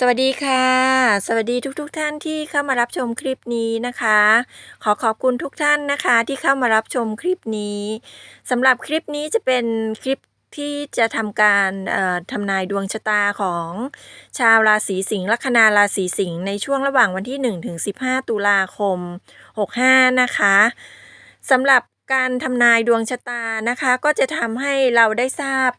สวัสดีค่ะ สวัสดีทุกๆทท่านที่เข้ามารับชมคลิปนี้นะคะ ขอขอบคุณทุกท่านนะคะที่เข้ามารับชมคลิปนี้สำหรับคลิปนี้จะเป็นคลิปที่จะทำการทำนายดวงชะตาของชาวราศีสิงห์ลัคนาราศีสิงห์ในช่วงระหว่างวันที่1ถึง15 ตุลาคม 65 นะคะสำหรับการทำนายดวงชะตานะคะ ก็จะทำให้เราได้ทราบ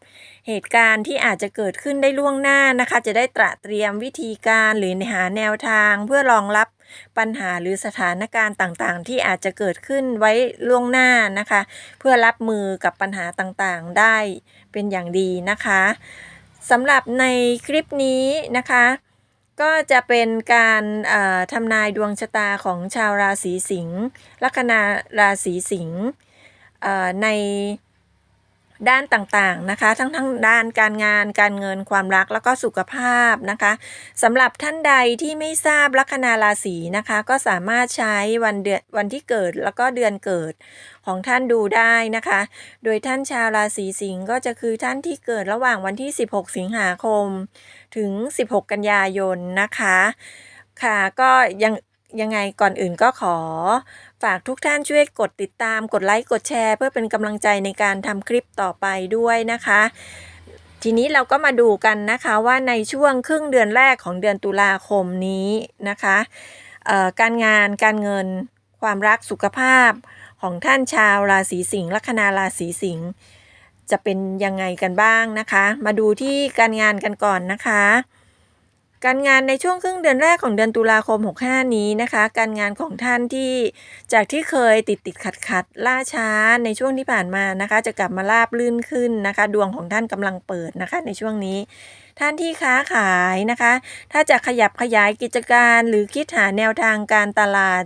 เหตุการณ์ที่อาจจะเกิดขึ้นได้ล่วงหน้านะคะ จะได้ตระเตรียมวิธีการหรือหาแนวทางเพื่อรองรับปัญหาหรือสถานการณ์ต่างๆ ที่อาจจะเกิดขึ้นไว้ล่วงหน้านะคะ เพื่อรับมือกับปัญหาต่างๆได้เป็นอย่างดีนะคะสำหรับในคลิปนี้นะคะ ก็จะเป็นการทำนายดวงชะตาของชาวราศีสิงห์ลัคนาราศีสิงห์ใน ด้านต่างๆนะคะ ทั้งทั้งด้านการงาน การเงินความรักแล้วก็สุขภาพนะคะสำหรับท่านใดที่ไม่ทราบลัคนาราศีนะคะ ก็สามารถใช้วันเดือนวันที่เกิดแล้วก็เดือนเกิดของท่านดูได้นะคะ โดยท่านชาวราศีสิงห์ก็จะคือท่านที่เกิดระหว่างวันที่ 16 สิงหาคม ถึง 16 กันยายนนะคะค่ะก็ยัง ยังไงก่อนอื่นก็ขอ ฝากทุกท่านช่วยกดติดตามกดไลค์กดแชร์ เพื่อเป็นกำลังใจในการทำคลิปต่อไปด้วยนะคะ ทีนี้เราก็มาดูกันนะคะว่าในช่วงครึ่งเดือนแรกของเดือนตุลาคมนี้นะคะการงานการเงินความรักสุขภาพของท่านชาวราศีสิงห์ลัคนาราศีสิงห์จะเป็นยังไงกันบ้างนะคะ มาดูที่การงานกันก่อนนะคะ การงานในช่วงครึ่งเดือนแรกของเดือนตุลาคม 65 นี้นะคะ การงานของท่านที่จากที่เคยติดติดขัดขัดล่าช้าในช่วงที่ผ่านมานะคะ จะกลับมาราบลื่นขึ้นนะคะ ดวงของท่านกำลังเปิดนะคะ ในช่วงนี้ ท่านที่ค้าขายนะคะ ถ้าจะขยับขยายกิจการหรือคิดหาแนวทางการตลาด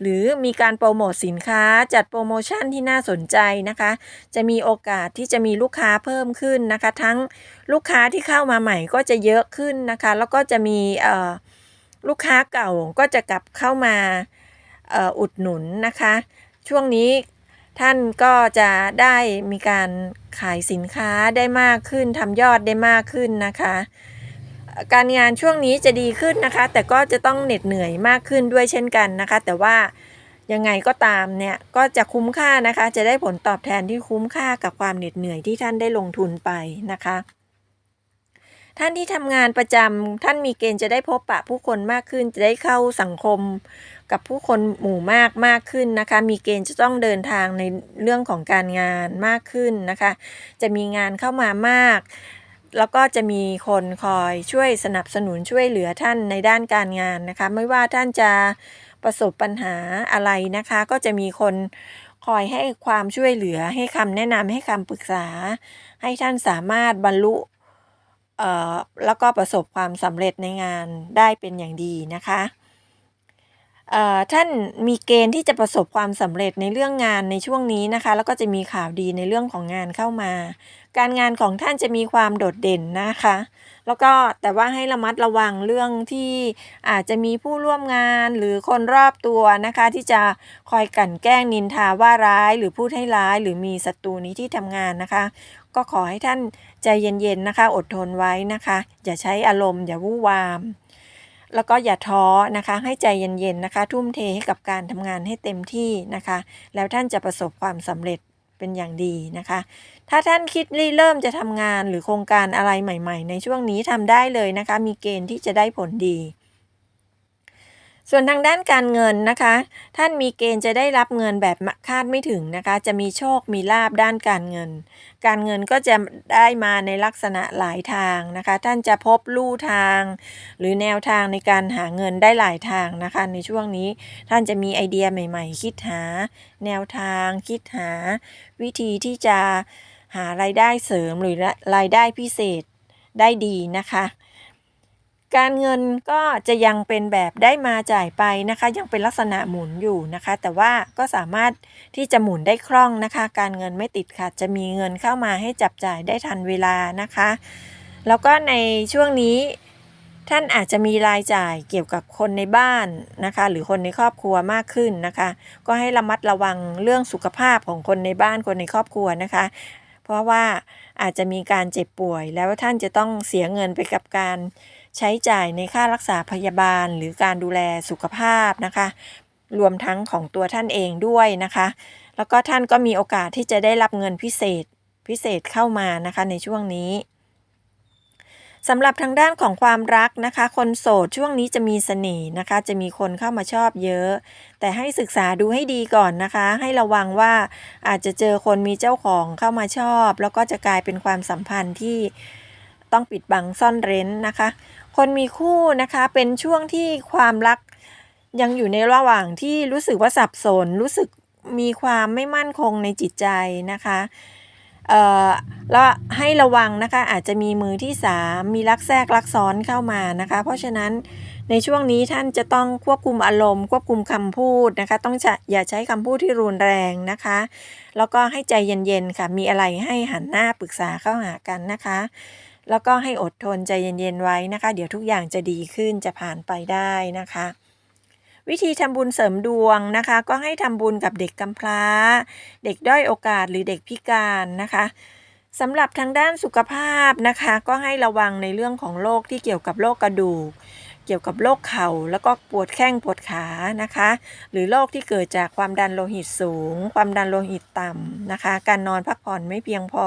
หรือมีการโปรโมทสินค้าจัดโปรโมชั่นที่น่าสนใจนะคะ จะมีโอกาสที่จะมีลูกค้าเพิ่มขึ้นนะคะ ทั้งลูกค้าที่เข้ามาใหม่ก็จะเยอะขึ้นนะคะ แล้วก็จะมีลูกค้าเก่าก็จะกลับเข้ามาออุดหนุนนะคะ ช่วงนี้ท่านก็จะได้มีการขายสินค้าได้มากขึ้นทำยอดได้มากขึ้นนะคะ การงานช่วงนี้จะดีขึ้นนะคะ แต่ก็จะต้องเหน็ดเหนื่อยมากขึ้นด้วยเช่นกันนะคะ แต่ว่ายังไงก็ตามเนี่ยก็จะคุ้มค่านะคะ จะได้ผลตอบแทนที่คุ้มค่ากับความเหน็ดเหนื่อยที่ท่านได้ลงทุนไปนะคะ ท่านที่ทำงานประจำท่านมีเกณฑ์จะได้พบปะผู้คนมากขึ้น จะได้เข้าสังคม กับผู้คนหมู่มากมากขึ้นนะคะ มีเกณฑ์จะต้องเดินทางในเรื่องของการงานมากขึ้นนะคะ จะมีงานเข้ามามาก แล้วก็จะมีคนคอยช่วยสนับสนุนช่วยเหลือท่านในด้านการงานนะคะ ไม่ว่าท่านจะประสบปัญหาอะไรนะคะ ก็จะมีคนคอยให้ความช่วยเหลือให้คำแนะนำให้คำปรึกษา ให้ท่านสามารถบรรลุเอ่อแล้วก็ประสบความสำเร็จในงานได้เป็นอย่างดีนะคะ ท่านมีเกณฑ์ที่จะประสบความสำเร็จในเรื่องงานในช่วงนี้นะคะ แล้วก็จะมีข่าวดีในเรื่องของงานเข้ามา การงานของท่านจะมีความโดดเด่นนะคะ แล้วก็แต่ว่าให้ระมัดระวังเรื่องที่อาจจะมีผู้ร่วมงานหรือคนรอบตัวนะคะ ที่จะคอยกลั่นแกล้งนินทาว่าร้ายหรือพูดให้ร้าย หรือมีศัตรูนี้ที่ทำงานนะคะ ก็ขอให้ท่านใจเย็นๆนะคะ อดทนไว้นะคะ อย่าใช้อารมณ์อย่าวู่วาม แล้วก็อย่าท้อนะคะ ให้ใจเย็นๆนะคะ ทุ่มเทให้กับการทำงานให้เต็มที่นะคะ แล้วท่านจะประสบความสำเร็จเป็นอย่างดีนะคะ ถ้าท่านคิดเริ่มจะทำงานหรือโครงการอะไรใหม่ ๆ ในช่วงนี้ทำได้เลยนะคะ มีเกณฑ์ที่จะได้ผลดี ส่วนทางด้านการเงินนะคะ ท่านมีเกณฑ์จะได้รับเงินแบบคาดไม่ถึงนะคะ จะมีโชคมีลาบด้านการเงิน การเงินก็จะได้มาในลักษณะหลายทางนะคะ ท่านจะพบลู่ทาง หรือแนวทางในการหาเงินได้หลายทางนะคะ ในช่วงนี้ท่านจะมีไอเดียใหม่ ๆ คิดหา แนวทาง คิดหา วิธีที่จะหารายได้เสริมหรือรายได้พิเศษได้ดีนะคะ การเงินก็จะยังเป็นแบบได้มาจ่ายไปนะคะ ยังเป็นลักษณะหมุนอยู่นะคะ แต่ว่าก็สามารถที่จะหมุนได้คล่องนะคะ การเงินไม่ติดขัดจะมีเงินเข้ามาให้จับจ่ายได้ทันเวลานะคะ แล้วก็ในช่วงนี้ท่านอาจจะมีรายจ่ายเกี่ยวกับคนในบ้านนะคะ หรือคนในครอบครัวมากขึ้นนะคะ ก็ให้ระมัดระวังเรื่องสุขภาพของคนในบ้านคนในครอบครัวนะคะ เพราะว่าอาจจะมีการเจ็บป่วยแล้วท่านจะต้องเสียเงินไปกับการ ใช้จ่ายในค่ารักษาพยาบาล หรือการดูแลสุขภาพนะคะ รวมทั้งของตัวท่านเองด้วยนะคะ แล้วก็ท่านก็มีโอกาสที่จะได้รับเงินพิเศษพิเศษเข้ามานะคะในช่วงนี้สำหรับทางด้านของความรักนะคะ คนโสดช่วงนี้จะมีเสน่ห์นะคะ จะมีคนเข้ามาชอบเยอะ แต่ให้ศึกษาดูให้ดีก่อนนะคะ ให้ระวังว่าอาจจะเจอคนมีเจ้าของเข้ามาชอบ แล้วก็จะกลายเป็นความสัมพันธ์ที่ต้องปิดบังซ่อนเร้นนะคะ คนมีคู่นะคะเป็นช่วงที่ความรักยังอยู่ในระหว่างที่รู้สึกว่าสับสน รู้สึกมีความไม่มั่นคงในจิตใจนะคะเอ่อแล้วให้ระวังนะคะอาจจะมีมือที่ 3 มีลักแทรกลักซ้อนเข้ามานะคะ เพราะฉะนั้นในช่วงนี้ท่านจะต้องควบคุมอารมณ์ ควบคุมคำพูดนะคะ ต้องอย่าใช้คำพูดที่รุนแรงนะคะ แล้วก็ให้ใจเย็นๆค่ะ มีอะไรให้หันหน้าปรึกษาเข้าหากันนะคะ แล้วก็ให้อดทนใจเย็นๆไว้นะคะ เดี๋ยวทุกอย่างจะดีขึ้นจะผ่านไปได้นะคะ วิธีทำบุญเสริมดวงนะคะ ก็ให้ทำบุญกับเด็กกำพร้า เด็กด้อยโอกาสหรือเด็กพิการนะคะสำหรับทางด้านสุขภาพนะคะ ก็ให้ระวังในเรื่องของโรคที่เกี่ยวกับโรคกระดูก เกี่ยวกับโรคเข่า แล้วก็ปวดแข้งปวดขานะคะ หรือโรคที่เกิดจากความดันโลหิตสูง ความดันโลหิตต่ำนะคะ การนอนพักผ่อนไม่เพียงพอ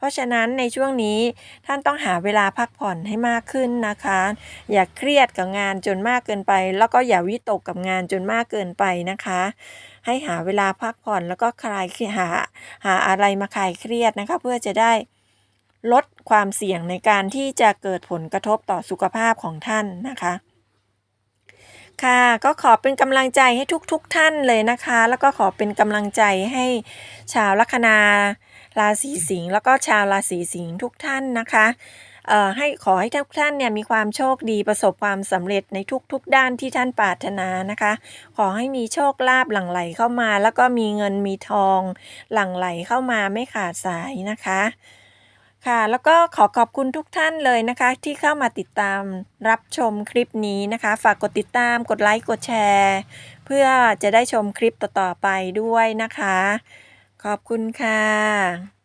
เพราะฉะนั้นในช่วงนี้ท่านต้องหาเวลาพักผ่อนให้มากขึ้นนะคะ อย่าเครียดกับงานจนมากเกินไป แล้วก็อย่าวิตกกับงานจนมากเกินไปนะคะ ให้หาเวลาพักผ่อนแล้วก็คลายหาหาอะไรมาคลายเครียดนะคะ เพื่อจะได้ลดความเสี่ยงในการที่จะเกิดผลกระทบต่อสุขภาพของท่านนะคะค่ะก็ขอเป็นกำลังใจให้ทุกๆทท่านเลยนะคะ แล้วก็ขอเป็นกำลังใจให้ชาวลัคนา ราศีสิงห์แล้วก็ชาวราศีสิงห์ทุกท่านนะคะให้ขอให้ทุกท่านเนี่ยมีความโชคดีประสบความสำเร็จในทุกๆด้านที่ท่านปรารถนานะคะ ขอให้มีโชคลาภหลั่งไหลเข้ามา แล้วก็มีเงินมีทองหลั่งไหลเข้ามาไม่ขาดสายนะคะค่ะแล้วก็ขอขอบคุณทุกท่านเลยนะคะ ที่เข้ามาติดตามรับชมคลิปนี้นะคะ ฝากกดติดตามกดไลค์กดแชร์ เพื่อจะได้ชมคลิปต่อๆไปด้วยนะคะ ขอบคุณค่ะ